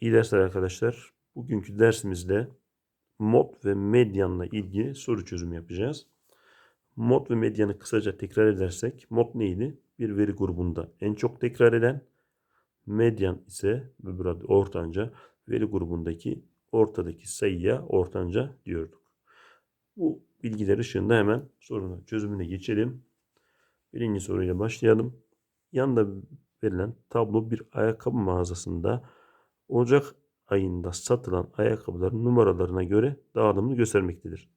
İyi dersler arkadaşlar. Bugünkü dersimizde mod ve medyanla ilgili soru çözümü yapacağız. Mod ve medyanı kısaca tekrar edersek mod neydi? Bir veri grubunda en çok tekrar eden medyan ise öbür ortanca veri grubundaki ortadaki sayıya ortanca diyorduk. Bu bilgiler ışığında hemen sorunun çözümüne geçelim. Birinci soruyla başlayalım. Yanında verilen tablo bir ayakkabı mağazasında Ocak ayında satılan ayakkabıların numaralarına göre dağılımını göstermektedir.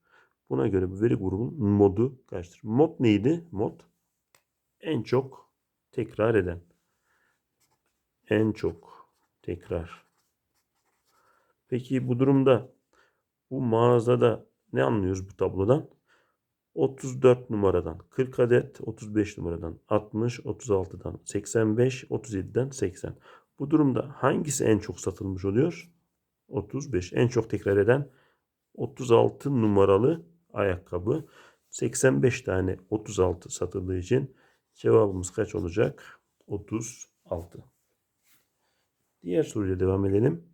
Buna göre bu veri grubunun modu kaçtır? Mod neydi? Mod en çok tekrar eden. En çok tekrar. Peki bu durumda bu mağazada ne anlıyoruz bu tablodan? 34 numaradan 40 adet, 35 numaradan 60, 36'dan 85, 37'den 80. Bu durumda hangisi en çok satılmış oluyor? 35. En çok tekrar eden 36 numaralı ayakkabı. 85 tane 36 satıldığı için cevabımız kaç olacak? 36. Diğer soruyla devam edelim.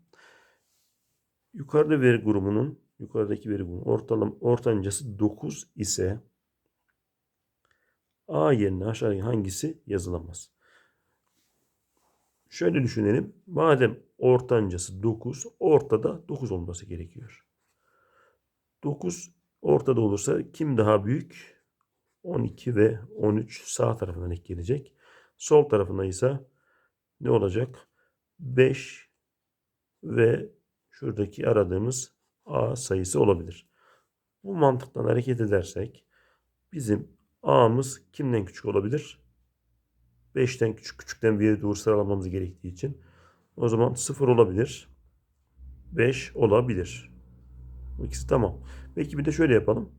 Yukarıda veri grubunun yukarıdaki veri grubunun ortalama ortancası 9 ise A yerine aşağıdaki hangisi yazılamaz? Şöyle düşünelim. Madem ortancası 9, ortada 9 olması gerekiyor. 9 ortada olursa kim daha büyük? 12 ve 13 sağ tarafından denk gelecek. Sol tarafına ise ne olacak? 5 ve şuradaki aradığımız A sayısı olabilir. Bu mantıktan hareket edersek bizim A'mız kimden küçük olabilir? 5'ten küçük küçükten bir doğru sıralamamız gerektiği için o zaman 0 olabilir. 5 olabilir. Bu ikisi tamam. Peki bir de şöyle yapalım.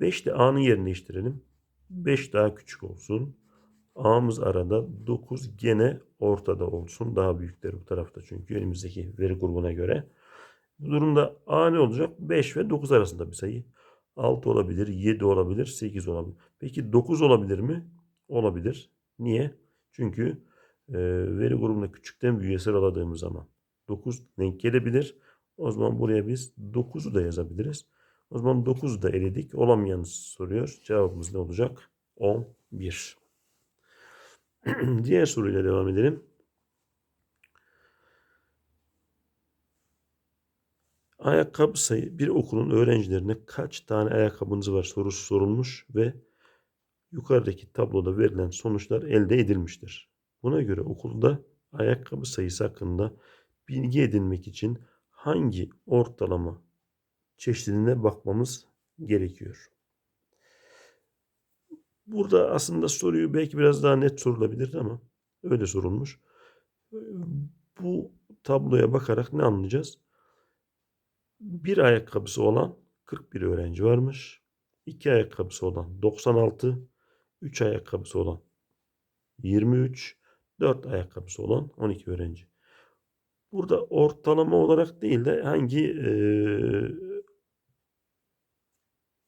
5 ile A'nın yerini değiştirelim. 5 daha küçük olsun. A'mız arada 9 gene ortada olsun. Daha büyükler bu tarafta çünkü önümüzdeki veri grubuna göre. Bu durumda A ne olacak? 5 ve 9 arasında bir sayı. 6 olabilir, 7 olabilir, 8 olabilir. Peki 9 olabilir mi? Olabilir. Niye? Çünkü e, veri grubunda küçükten büyüğe sıraladığımız zaman 9 denk gelebilir. O zaman buraya biz 9'u da yazabiliriz. O zaman 9'u da eledik. Olamayanı soruyor. Cevabımız ne olacak? 11. Diğer soruyla devam edelim. Ayakkabı sayı bir okulun öğrencilerine kaç tane ayakkabınız var sorusu sorulmuş ve yukarıdaki tabloda verilen sonuçlar elde edilmiştir. Buna göre okulda ayakkabı sayısı hakkında bilgi edinmek için hangi ortalama çeşidine bakmamız gerekiyor. Burada aslında soruyu belki biraz daha net sorulabilirdi ama öyle sorulmuş. Bu tabloya bakarak ne anlayacağız? Bir ayakkabısı olan 41 öğrenci varmış. İki ayakkabısı olan 96, 3 ayakkabısı olan 23, 4 ayakkabısı olan 12 öğrenci. Burada ortalama olarak değil de hangi e,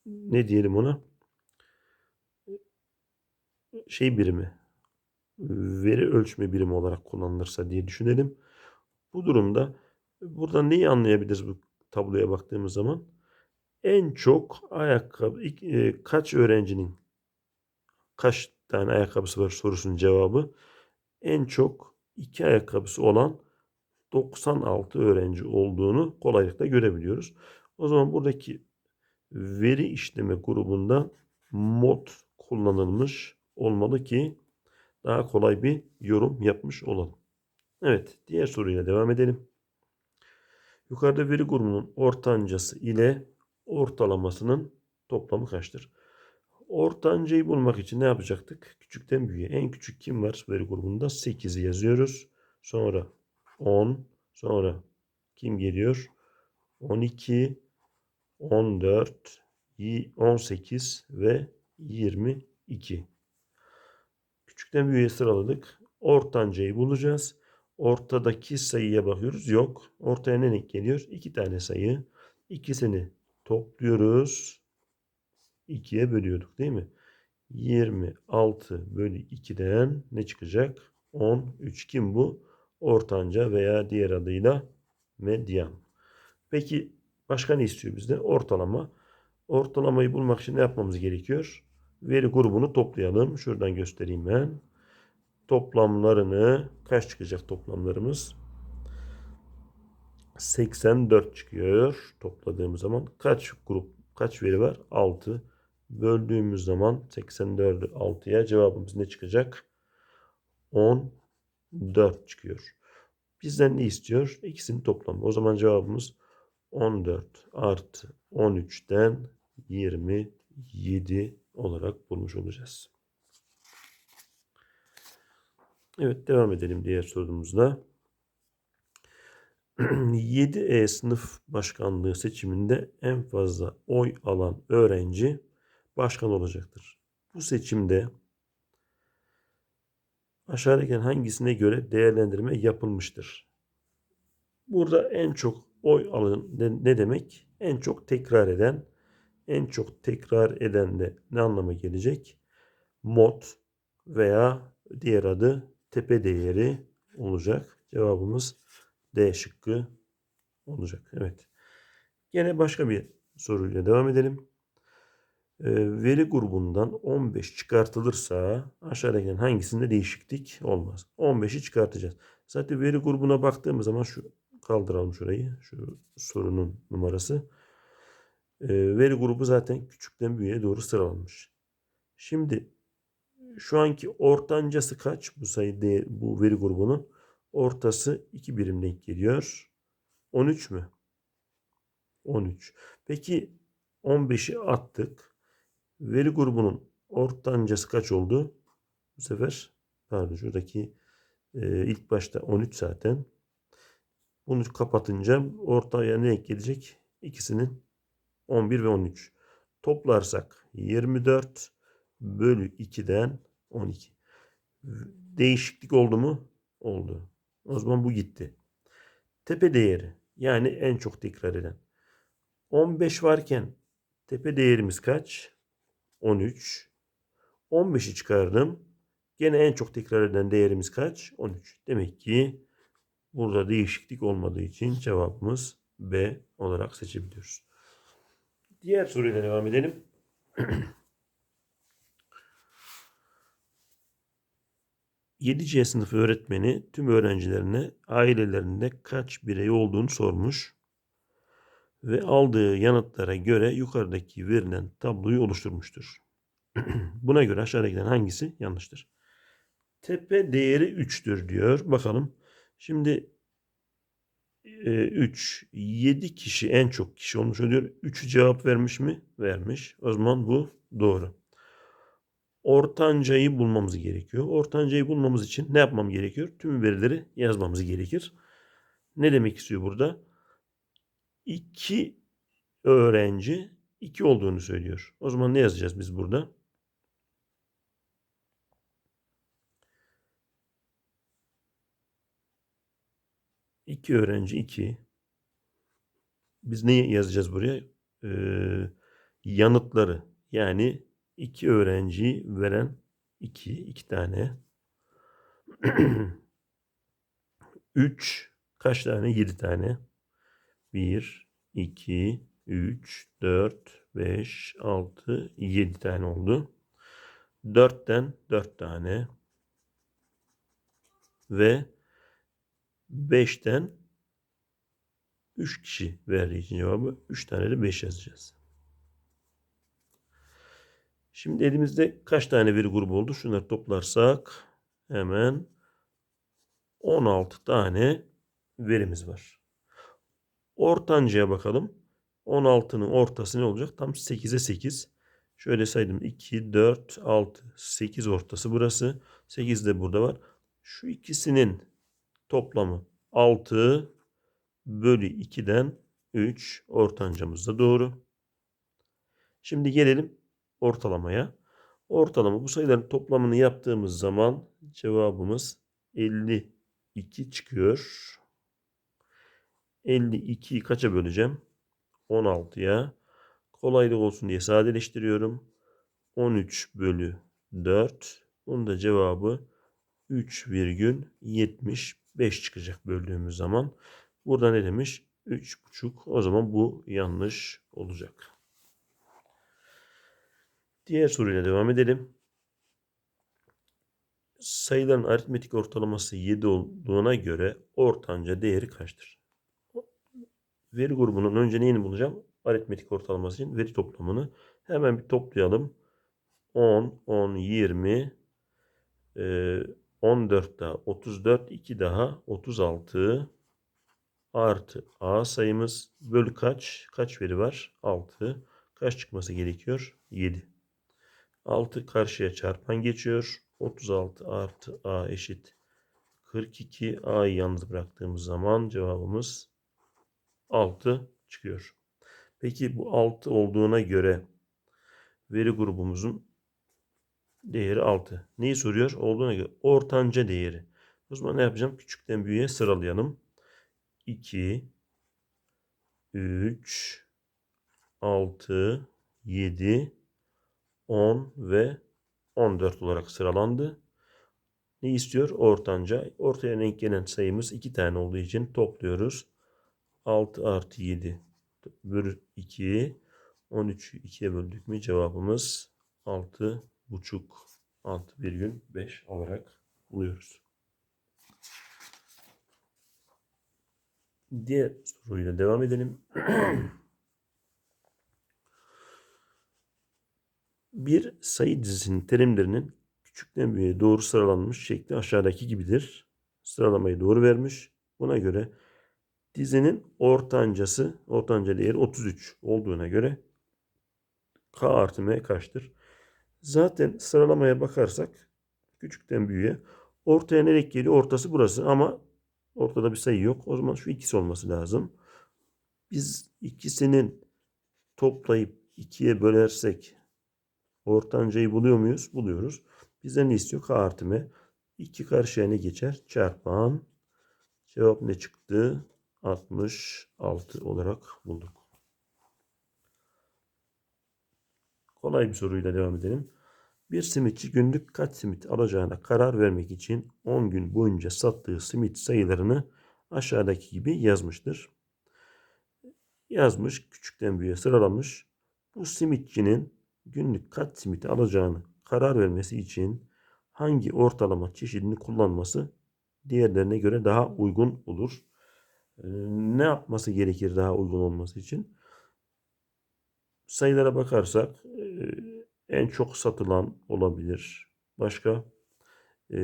ne diyelim ona şey birimi veri ölçme birimi olarak kullanılırsa diye düşünelim. Bu durumda burada neyi anlayabiliriz bu tabloya baktığımız zaman? En çok ayakkabı e, kaç öğrencinin kaç tane ayakkabısı var sorusunun cevabı en çok iki ayakkabısı olan 96 öğrenci olduğunu kolaylıkla görebiliyoruz. O zaman buradaki veri işleme grubunda mod kullanılmış olmalı ki daha kolay bir yorum yapmış olalım. Evet, diğer soruyla devam edelim. Yukarıda veri grubunun ortancası ile ortalamasının toplamı kaçtır? Ortancayı bulmak için ne yapacaktık? Küçükten büyüğe. En küçük kim var veri grubunda? 8'i yazıyoruz. Sonra 10. Sonra kim geliyor? 12, 14, 18 ve 22. Küçükten büyüğe sıraladık. Ortancayı bulacağız. Ortadaki sayıya bakıyoruz. Yok. Ortaya ne denk geliyor? İki tane sayı. İkisini topluyoruz. 2'ye bölüyorduk değil mi? 26 bölü 2'den ne çıkacak? 13. Kim bu? ortanca veya diğer adıyla medyan. Peki başka ne istiyor bizde? Ortalama. Ortalamayı bulmak için ne yapmamız gerekiyor? Veri grubunu toplayalım. Şuradan göstereyim ben. Toplamlarını kaç çıkacak toplamlarımız? 84 çıkıyor topladığımız zaman. Kaç grup, kaç veri var? 6. Böldüğümüz zaman 84'ü 6'ya cevabımız ne çıkacak? 14 çıkıyor. Bizden ne istiyor? İkisinin toplamı. O zaman cevabımız 14 artı 13'ten 27 olarak bulmuş olacağız. Evet devam edelim diğer sorumuzda. 7E sınıf başkanlığı seçiminde en fazla oy alan öğrenci başkan olacaktır. Bu seçimde aşağıdaki hangisine göre değerlendirme yapılmıştır? Burada en çok oy alan ne, ne demek? En çok tekrar eden, en çok tekrar eden de ne anlama gelecek? Mod veya diğer adı tepe değeri olacak. Cevabımız D şıkkı olacak. Evet. Yine başka bir soruyla devam edelim. Ee, veri grubundan 15 çıkartılırsa aşağıdakilerin hangisinde değişiklik olmaz? 15'i çıkartacağız. Zaten veri grubuna baktığımız zaman şu kaldıralım şurayı. Şu sorunun numarası. Ee, veri grubu zaten küçükten büyüğe doğru sıralanmış. Şimdi şu anki ortancası kaç bu sayı bu veri grubunun? Ortası 2 birim denk geliyor. 13 mü? 13. Peki 15'i attık. Veri grubunun ortancası kaç oldu? Bu sefer pardon şuradaki e, ilk başta 13 zaten. Bunu kapatınca ortaya ne gelecek? İkisinin 11 ve 13. Toplarsak 24 bölü 2'den 12. Değişiklik oldu mu? Oldu. O zaman bu gitti. Tepe değeri yani en çok tekrar eden. 15 varken tepe değerimiz kaç? 13. 15'i çıkardım. Gene en çok tekrar eden değerimiz kaç? 13. Demek ki burada değişiklik olmadığı için cevabımız B olarak seçebiliyoruz. Diğer soruyla devam edelim. 7C sınıfı öğretmeni tüm öğrencilerine ailelerinde kaç birey olduğunu sormuş ve aldığı yanıtlara göre yukarıdaki verilen tabloyu oluşturmuştur. Buna göre aşağıdakilerin hangisi yanlıştır? Tepe değeri 3'tür diyor. Bakalım. Şimdi 3, 7 kişi en çok kişi olmuş oluyor. 3'ü cevap vermiş mi? Vermiş. O zaman bu doğru ortancayı bulmamız gerekiyor. Ortancayı bulmamız için ne yapmam gerekiyor? Tüm verileri yazmamız gerekir. Ne demek istiyor burada? İki öğrenci iki olduğunu söylüyor. O zaman ne yazacağız biz burada? İki öğrenci iki. Biz ne yazacağız buraya? Ee, yanıtları yani 2 öğrenci veren 2, 2 tane. 3 kaç tane? 7 tane. 1, 2, 3, 4, 5, 6, 7 tane oldu. 4'ten 4 tane. Ve 5'ten 3 kişi verdiği için cevabı 3 tane de 5 yazacağız. Şimdi elimizde kaç tane veri grubu oldu? Şunları toplarsak hemen 16 tane verimiz var. Ortancaya bakalım. 16'nın ortası ne olacak? Tam 8'e 8. Şöyle saydım. 2, 4, 6, 8 ortası burası. 8 de burada var. Şu ikisinin toplamı 6 bölü 2'den 3 ortancamız da doğru. Şimdi gelelim ortalamaya. Ortalama bu sayıların toplamını yaptığımız zaman cevabımız 52 çıkıyor. 52'yi kaça böleceğim? 16'ya. Kolaylık olsun diye sadeleştiriyorum. 13 bölü 4. Bunun da cevabı 3,75 çıkacak böldüğümüz zaman. Burada ne demiş? 3,5. O zaman bu yanlış olacak. Diğer soruyla devam edelim. Sayıların aritmetik ortalaması 7 olduğuna göre ortanca değeri kaçtır? Veri grubunun önce neyini bulacağım? Aritmetik ortalaması için veri toplamını. Hemen bir toplayalım. 10, 10, 20, e, 14 daha 34, 2 daha 36 artı A sayımız bölü kaç? Kaç veri var? 6. Kaç çıkması gerekiyor? 7. 6 karşıya çarpan geçiyor. 36 artı A eşit 42. A'yı yalnız bıraktığımız zaman cevabımız 6 çıkıyor. Peki bu 6 olduğuna göre veri grubumuzun değeri 6. Neyi soruyor? Olduğuna göre ortanca değeri. O zaman ne yapacağım? Küçükten büyüğe sıralayalım. 2 3 6 7 10 ve 14 olarak sıralandı. Ne istiyor? Ortanca. Ortaya denk gelen sayımız 2 tane olduğu için topluyoruz. 6 artı 7 bölü 2 13'ü 2'ye böldük mü cevabımız 6 buçuk 6,5 olarak buluyoruz. Diğer soruyla devam edelim. Bir sayı dizisinin terimlerinin küçükten büyüğe doğru sıralanmış şekli aşağıdaki gibidir. Sıralamayı doğru vermiş. Buna göre dizinin ortancası, ortanca değeri 33 olduğuna göre K artı M kaçtır? Zaten sıralamaya bakarsak küçükten büyüğe ortaya nereye geliyor? Ortası burası ama ortada bir sayı yok. O zaman şu ikisi olması lazım. Biz ikisinin toplayıp ikiye bölersek ortancayı buluyor muyuz? Buluyoruz. Bizden ne istiyor? K artı M. 2 karşıya ne geçer? Çarpan. Cevap ne çıktı? 66 olarak bulduk. Kolay bir soruyla devam edelim. Bir simitçi günlük kaç simit alacağına karar vermek için 10 gün boyunca sattığı simit sayılarını aşağıdaki gibi yazmıştır. Yazmış, küçükten büyüğe sıralamış. Bu simitçinin günlük kaç simit alacağını karar vermesi için hangi ortalama çeşidini kullanması diğerlerine göre daha uygun olur. Ee, ne yapması gerekir daha uygun olması için? Sayılara bakarsak e, en çok satılan olabilir. Başka e,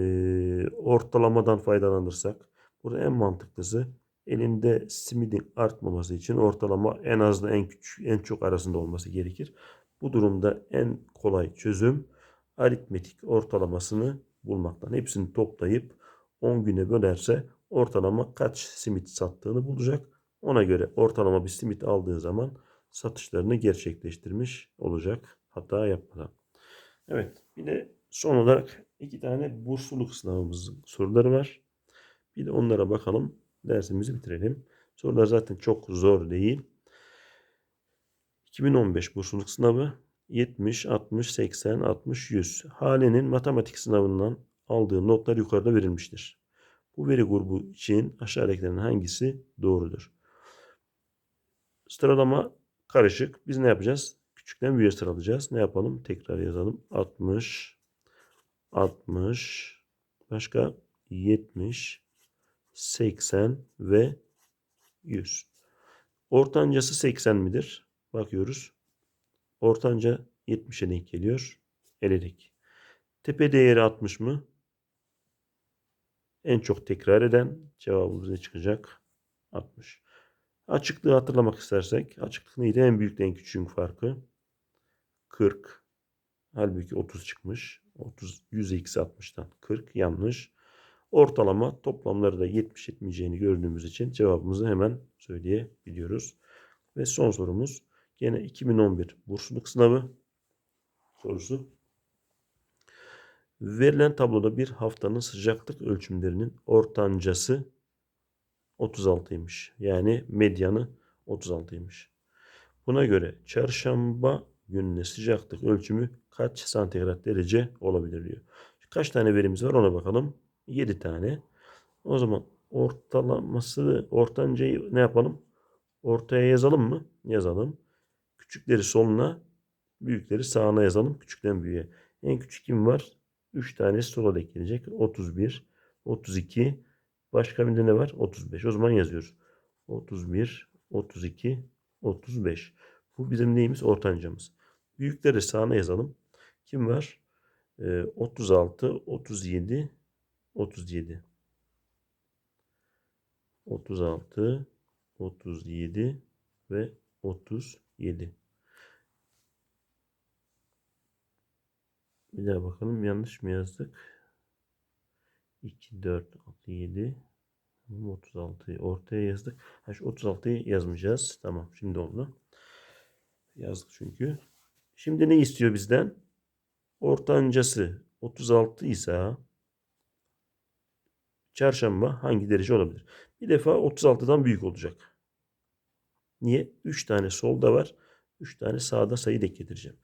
ortalamadan faydalanırsak burada en mantıklısı elinde simidin artmaması için ortalama en azla en küçük en çok arasında olması gerekir. Bu durumda en kolay çözüm aritmetik ortalamasını bulmaktan. Hepsini toplayıp 10 güne bölerse ortalama kaç simit sattığını bulacak. Ona göre ortalama bir simit aldığı zaman satışlarını gerçekleştirmiş olacak hata yapmadan. Evet bir de son olarak iki tane bursluluk sınavımızın soruları var. Bir de onlara bakalım dersimizi bitirelim. Sorular zaten çok zor değil. 2015 bursluluk sınavı 70, 60, 80, 60, 100. Halenin matematik sınavından aldığı notlar yukarıda verilmiştir. Bu veri grubu için aşağıdakilerin hangisi doğrudur? Sıralama karışık. Biz ne yapacağız? Küçükten büyüğe sıralayacağız. Ne yapalım? Tekrar yazalım. 60, 60, başka 70, 80 ve 100. Ortancası 80 midir? Bakıyoruz. Ortanca 70'e denk geliyor. Eledik. Tepe değeri 60 mı? En çok tekrar eden cevabımız ne çıkacak? 60. Açıklığı hatırlamak istersek açıklık neydi? En büyük en küçüğün farkı 40. Halbuki 30 çıkmış. 30 100 eksi 60'tan 40 yanlış. Ortalama toplamları da 70 etmeyeceğini gördüğümüz için cevabımızı hemen söyleyebiliyoruz. Ve son sorumuz gene 2011 bursluluk sınavı sorusu. Verilen tabloda bir haftanın sıcaklık ölçümlerinin ortancası 36'ymış. Yani medyanı 36'ymış. Buna göre çarşamba gününe sıcaklık ölçümü kaç santigrat derece olabilir diyor. Kaç tane verimiz var ona bakalım. 7 tane. O zaman ortalaması ortancayı ne yapalım? Ortaya yazalım mı? Yazalım. Küçükleri soluna, büyükleri sağına yazalım. Küçükten büyüğe. En küçük kim var? 3 tanesi sola denk gelecek. 31, 32. Başka bir de ne var? 35. O zaman yazıyoruz. 31, 32, 35. Bu bizim neyimiz? Ortancamız. Büyükleri sağına yazalım. Kim var? Ee, 36, 37, 37. 36, 37 ve 37. Bir daha bakalım yanlış mı yazdık? 2, 4, 6, 7, 36'yı ortaya yazdık. Ha, şu 36'yı yazmayacağız. Tamam şimdi oldu. Yazdık çünkü. Şimdi ne istiyor bizden? Ortancası 36 ise çarşamba hangi derece olabilir? Bir defa 36'dan büyük olacak. Niye? 3 tane solda var. 3 tane sağda sayı denk getireceğim.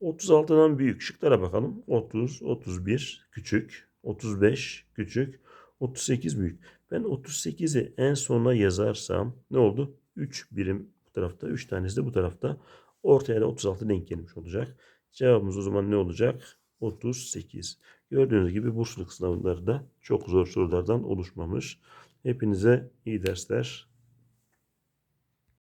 36'dan büyük şıklara bakalım. 30, 31 küçük, 35 küçük, 38 büyük. Ben 38'i en sona yazarsam ne oldu? 3 birim bu tarafta, 3 tanesi de bu tarafta. Ortaya da 36 denk gelmiş olacak. Cevabımız o zaman ne olacak? 38. Gördüğünüz gibi bursluluk sınavları da çok zor sorulardan oluşmamış. Hepinize iyi dersler.